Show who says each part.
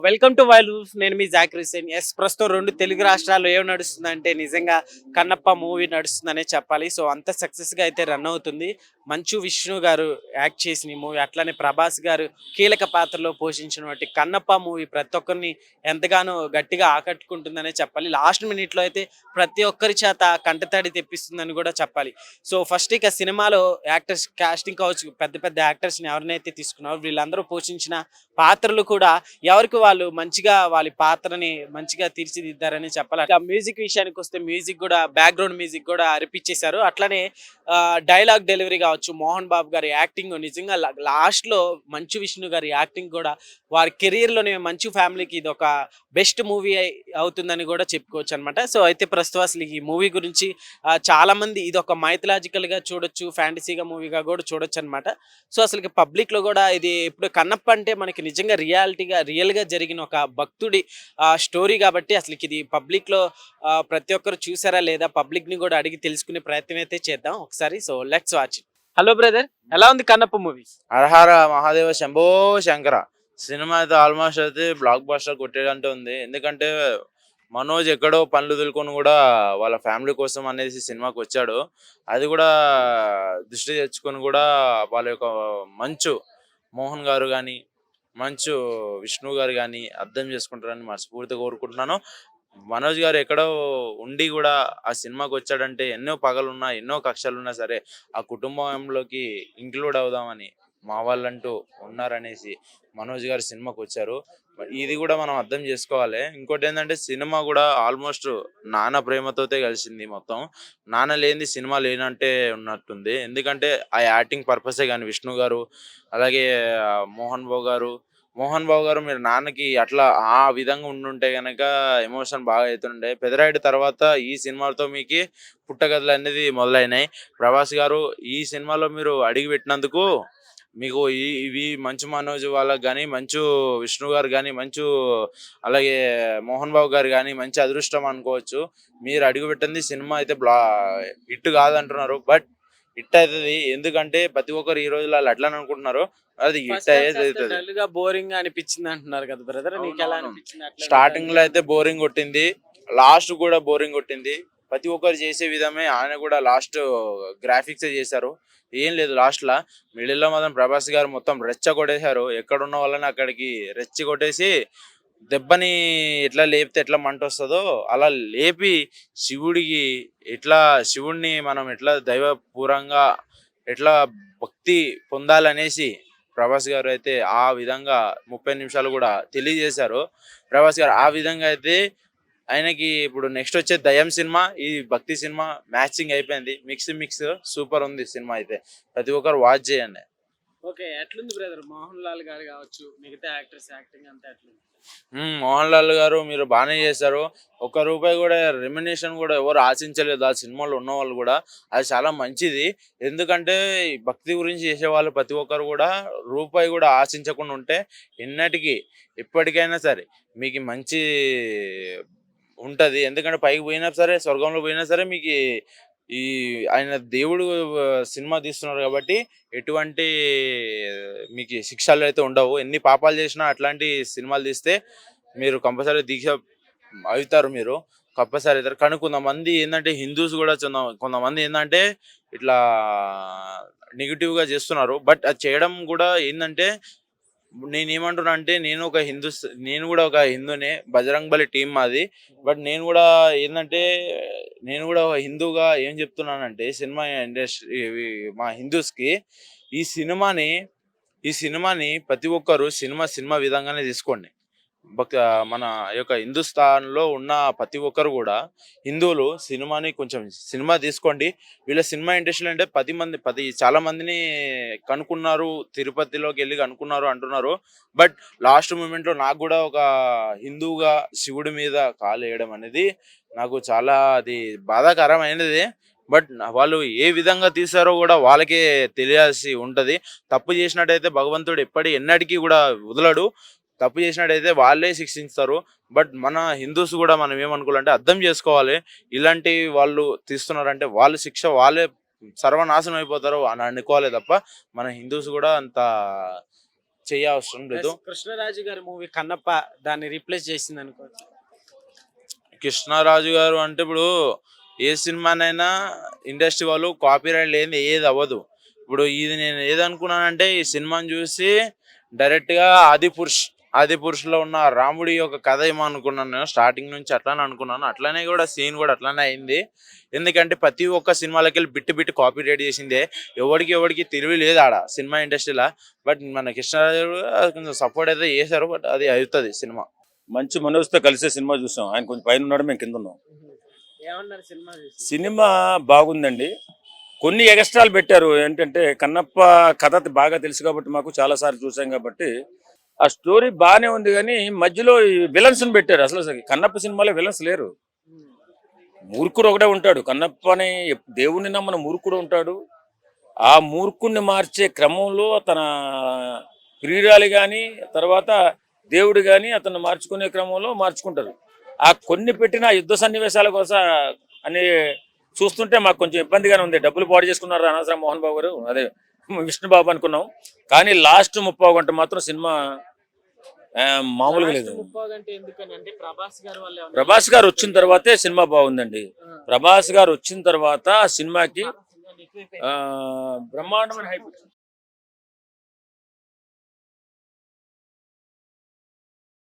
Speaker 1: Welcome to while నేను మీ Zakir Hussain yes ప్రస్తుతం రెండు తెలుగు రాష్ట్రాల్లో ఏం నడుస్తుందంటే నిజంగా కన్నప్ప మూవీ నడుస్తుందనే చెప్పాలి. సో అంత సక్సెస్గా అయితే రన్ అవుతుంది. మంచు విష్ణు గారు యాక్ట్ చేసిన ఈ మూవీ అట్లానే ప్రభాస్ గారు కీలక పాత్రలో పోషించిన కన్నప్ప మూవీ ప్రతి ఒక్కరిని ఎంతగానో గట్టిగా ఆకట్టుకుంటుందనే చెప్పాలి. లాస్ట్ మినిట్లో అయితే ప్రతి ఒక్కరి చేత కంటతడి తెప్పిస్తుందని కూడా చెప్పాలి. సో ఫస్ట్ ఇక సినిమాలో యాక్టర్స్ కాస్టింగ్ కావచ్చు పెద్ద పెద్ద యాక్టర్స్ని ఎవరినైతే తీసుకున్నారో వీళ్ళందరూ పోషించిన పాత్రలు కూడా ఎవరికి వాళ్ళు మంచిగా వాళ్ళ పాత్రని మంచిగా తీర్చిదిద్దారని చెప్పాలి. మ్యూజిక్ విషయానికి వస్తే మ్యూజిక్ కూడా బ్యాక్గ్రౌండ్ మ్యూజిక్ కూడా అరిపించేశారు అట్లనే డైలాగ్ డెలివరీ కావచ్చు మోహన్ బాబు గారి యాక్టింగ్ నిజంగా లాస్ట్లో మంచు విష్ణు గారి యాక్టింగ్ కూడా వారి కెరీర్లోనే మంచు ఫ్యామిలీకి ఇది ఒక బెస్ట్ మూవీ అవుతుందని కూడా చెప్పుకోవచ్చు అనమాట సో అయితే ప్రస్తుతం అసలు ఈ మూవీ గురించి చాలామంది చాలా మంది ఇది ఒక మైథలాజికల్గా చూడొచ్చు ఫ్యాంటసీగా మూవీగా కూడా చూడొచ్చు అనమాట సో అసలు పబ్లిక్లో కూడా ఇది ఇప్పుడు కన్నప్ప అంటే మనకి నిజంగా రియాలిటీగా రియల్గా జరిగిన ఒక భక్తుడి స్టోరీ కాబట్టి అసలు ఇది పబ్లిక్లో ప్రతి ఒక్కరు చూసారా లేదా? పబ్లిక్ని కూడా అడిగి తెలుసుకునే ప్రయత్నం అయితే చేద్దాం. ఒకసారి so let's watch hello brother ఎలా ఉంది కన్నప్ప మూవీ
Speaker 2: అర్హార మహాదేవ శంభో శంకర. సినిమా అయితే ఆల్మోస్ట్ అయితే బ్లాక్ బస్టర్ కొట్టేటంటే ఉంది. ఎందుకంటే మనోజ్ ఎక్కడో పనులు వదులుకొని కూడా వాళ్ళ ఫ్యామిలీ కోసం అనేసి సినిమాకి వచ్చాడు. అది కూడా దృష్టి తెచ్చుకొని కూడా వాళ్ళ యొక్క మంచు మోహన్ గారు కానీ మంచు విష్ణు గారు కానీ అర్థం చేసుకుంటారని మనస్ఫూర్తిగా కోరుకుంటున్నాను. మనోజ్ గారు ఎక్కడో ఉండి కూడా ఆ సినిమాకి వచ్చాడంటే ఎన్నో పగలున్నా ఎన్నో కక్షలున్నా సరే ఆ కుటుంబంలోకి ఇంక్లూడ్ అవుదామని మా వాళ్ళంటూ ఉన్నారనేసి మనోజ్ గారు సినిమాకి వచ్చారు ఇది కూడా మనం అర్థం చేసుకోవాలి. ఇంకోటి ఏంటంటే సినిమా కూడా ఆల్మోస్ట్ నాన్న ప్రేమతోతే కలిసింది మొత్తం. నాన్న లేనిది సినిమా లేనంటే ఉన్నట్టుంది. ఎందుకంటే ఆ యాక్టింగ్ పర్పసే కానీ విష్ణు గారు అలాగే మోహన్ బాబు గారు మోహన్ బాబు గారు మీరు నాన్నకి అట్లా ఆ విధంగా ఉండుంటే గనక ఎమోషన్ బాగా అవుతుండే పెదరాయుడు తర్వాత ఈ సినిమాతో మీకు పుట్టగదులు అనేది మొదలైనాయి. ప్రభాస్ గారు ఈ సినిమాలో మీరు అడిగి పెట్టినందుకు మీకు ఇవి మంచు మనోజ్ వాళ్ళకి కానీ మంచు విష్ణు గారు కానీ మంచు అలాగే మోహన్ బాబు గారు కానీ మంచి అదృష్టం అనుకోవచ్చు. మీరు అడుగుపెట్టింది సినిమా అయితే బ్లా హిట్ కాదంటున్నారు. బట్ హిట్ అవుతుంది. ఎందుకంటే ప్రతి ఒక్కరు ఈ రోజులు వాళ్ళు అట్లా అనుకుంటున్నారు అది హిట్ అయ్యేది అవుతుంది.
Speaker 1: డల్గా బోరింగ్ అనిపించింది అంటున్నారు కదా బ్రదర్ నీకు ఎలా. అనిపించింది
Speaker 2: స్టార్టింగ్లో అయితే బోరింగ్ కొట్టింది. లాస్ట్ కూడా బోరింగ్ కొట్టింది. ప్రతి ఒక్కరు చేసే విధమే ఆయన కూడా లాస్ట్ గ్రాఫిక్స్ చేశారు. ఏం లేదు లాస్ట్ లా. మిడిల్లో మాత్రం ప్రభాస్ గారు మొత్తం రెచ్చ కొట్టేశారు ఎక్కడున్న వాళ్ళని అక్కడికి రెచ్చి కొట్టేసి దెబ్బని ఎట్లా లేపితే ఎట్లా మంట వస్తుందో అలా లేపి శివుడికి ఎట్లా శివుడిని మనం ఎట్లా దైవపూరంగా ఎట్లా భక్తి పొందాలనేసి ప్రభాస్ గారు అయితే ఆ విధంగా ముప్పై నిమిషాలు కూడా తెలియజేశారు. ప్రభాస్ గారు ఆ విధంగా అయితే ఆయనకి ఇప్పుడు నెక్స్ట్ వచ్చే దయం సినిమా ఈ భక్తి సినిమా మ్యాచింగ్ అయిపోయింది. మిక్స్ మిక్స్ సూపర్ ఉంది సినిమా అయితే. ప్రతి ఒక్కరు వాచ్ చేయండి.
Speaker 1: ఓకే ఎట్లుంది బ్రదర్ మోహన్ లాల్ గారు కావచ్చు మిగతా యాక్టర్స్ యాక్టింగ్ అంతా ఎట్లుంది?
Speaker 2: మోహన్ లాల్ గారు మీరు బాగానే చేశారు. ఒక్క రూపాయి కూడా రెమినేషన్ కూడా ఎవరు ఆశించలేదు. ఆ సినిమాలో ఉన్న వాళ్ళు కూడా అది చాలా మంచిది. ఎందుకంటే భక్తి గురించి చేసే వాళ్ళు ప్రతి ఒక్కరు కూడా రూపాయి కూడా ఆశించకుండా ఉంటే ఎన్నటికీ ఎప్పటికైనా సరే మీకు మంచి ఉంటుంది. ఎందుకంటే పైకి పోయినా సరే స్వర్గంలో పోయినా సరే మీకు ఈ ఆయన దేవుడు సినిమా తీస్తున్నారు కాబట్టి ఎటువంటి మీకు శిక్షలు అయితే ఉండవు. ఎన్ని పాపాలు చేసినా అట్లాంటి సినిమాలు తీస్తే మీరు కంపల్సరీ దీక్ష అవుతారు మీరు. కంపల్సరీ అవుతారు. కానీ కొంతమంది ఏంటంటే హిందూస్ కూడా కొంత- కొంతమంది ఏంటంటే ఇట్లా నెగిటివ్గా చేస్తున్నారు. బట్ అది చేయడం కూడా ఏంటంటే నేనేమంటున్నా అంటే నేను ఒక హిందూ నేను కూడా ఒక హిందూనే. బజరంగ్ బలి టీం మాది. బట్ నేను కూడా ఏంటంటే నేను కూడా ఒక హిందూగా ఏం చెప్తున్నానంటే సినిమా ఇండస్ట్రీ మా హిందూస్కి ఈ సినిమాని ఈ సినిమాని ప్రతి ఒక్కరు సినిమా సినిమా విధంగానే తీసుకోండి. మన యొక్క హిందుస్థాన్లో ఉన్న ప్రతి ఒక్కరు కూడా హిందువులు సినిమాని కొంచెం సినిమా తీసుకోండి. వీళ్ళ సినిమా ఇండస్ట్రీ అంటే పది మంది పది చాలా మందిని కనుక్కున్నారు తిరుపతిలోకి వెళ్ళి కనుక్కున్నారు అంటున్నారు. బట్ లాస్ట్ మూమెంట్లో నాకు కూడా ఒక హిందువుగా శివుడి మీద కాలు వేయడం అనేది నాకు చాలా అది బాధాకరమైనది. బట్ వాళ్ళు ఏ విధంగా తీసారో కూడా వాళ్ళకే తెలియాల్సి ఉంటది. తప్పు చేసినట్టయితే భగవంతుడు ఎప్పటి ఎన్నటికీ కూడా వదలడు. తప్పు చేసినట్టయితే వాళ్ళే శిక్షిస్తారు. బట్ మన హిందూస్ కూడా మనం ఏమనుకోవాలంటే అర్థం చేసుకోవాలి. ఇలాంటి వాళ్ళు తీస్తున్నారంటే వాళ్ళ శిక్ష వాళ్ళే సర్వనాశనం అయిపోతారు అని అనుకోవాలి తప్ప మన హిందూస్ కూడా అంత చెయ్య అవసరం లేదు
Speaker 1: కృష్ణరాజు గారి మూవీ కన్నప్ప దాన్ని రీప్లేస్ చేసింది అనుకోవచ్చు
Speaker 2: కృష్ణరాజు గారు అంటే ఇప్పుడు ఏ సినిమానైనా ఇండస్ట్రీ వాళ్ళు కాపీరైట్ లేని ఏది అవ్వదు. ఇప్పుడు ఇది నేను ఏదనుకున్నానంటే ఈ సినిమాని చూసి డైరెక్ట్గా ఆది పురుష్ ఆది పురుషులో ఉన్న రాముడి యొక్క కథ ఏమో అనుకున్నాను నేను స్టార్టింగ్ నుంచి అట్లానే అనుకున్నాను. అట్లానే కూడా సీన్ కూడా అట్లానే అయింది. ఎందుకంటే ప్రతి ఒక్క సినిమాలకి వెళ్ళి బిట్టు బిట్టు కాపీ రైట్ చేసిందే. ఎవరికి ఎవరికి తెలివి లేదు ఆడ సినిమా ఇండస్ట్రీలో. బట్ మన కృష్ణరాజు కూడా కొంచెం సపోర్ట్ అయితే చేశారు. బట్ అది అవుతుంది సినిమా.
Speaker 3: మంచి మనోజ్తో కలిసే సినిమా చూసాం. ఆయన కొంచెం పైన ఉన్నాడు మేము కింద ఉన్నాం.
Speaker 1: సినిమా
Speaker 3: బాగుందండి. కొన్ని ఎక్స్ట్రాలు పెట్టారు. ఏంటంటే కన్నప్ప కథ బాగా తెలుసు కాబట్టి మాకు చాలా సార్లు చూసాం కాబట్టి. ఆ స్టోరీ బాగానే ఉంది కానీ మధ్యలో విలన్స్ పెట్టారు. అసలు కన్నప్ప సినిమాలో విలన్స్ లేరు. మూర్ఖుడు ఒకటే ఉంటాడు. కన్నప్ప అని దేవుణ్ణి నమ్మన మూర్ఖుడు ఉంటాడు. ఆ మూర్ఖుణ్ణి మార్చే క్రమంలో తన ప్రియురాలి కానీ తర్వాత దేవుడు కానీ అతను మార్చుకునే క్రమంలో మార్చుకుంటారు. ఆ కొన్ని పెట్టిన యుద్ధ సన్నివేశాల కోసం అని చూస్తుంటే మాకు కొంచెం ఇబ్బందిగానే ఉంది. డబ్బులు పాడు చేసుకున్నారు అనవసరం మోహన్ బాబు గారు? అదే విష్ణుబాబు అనుకున్నాం. కానీ లాస్ట్ ముప్పావు గంట మాత్రం సినిమా మామూలుగా లేదు.
Speaker 1: ముప్పై ప్రభాస్ గారి
Speaker 3: వచ్చిన తర్వాతే సినిమా బాగుందండి. ప్రభాస్ గారు వచ్చిన తర్వాత సినిమాకి ఆ, బ్రహ్మాండమైన హైప్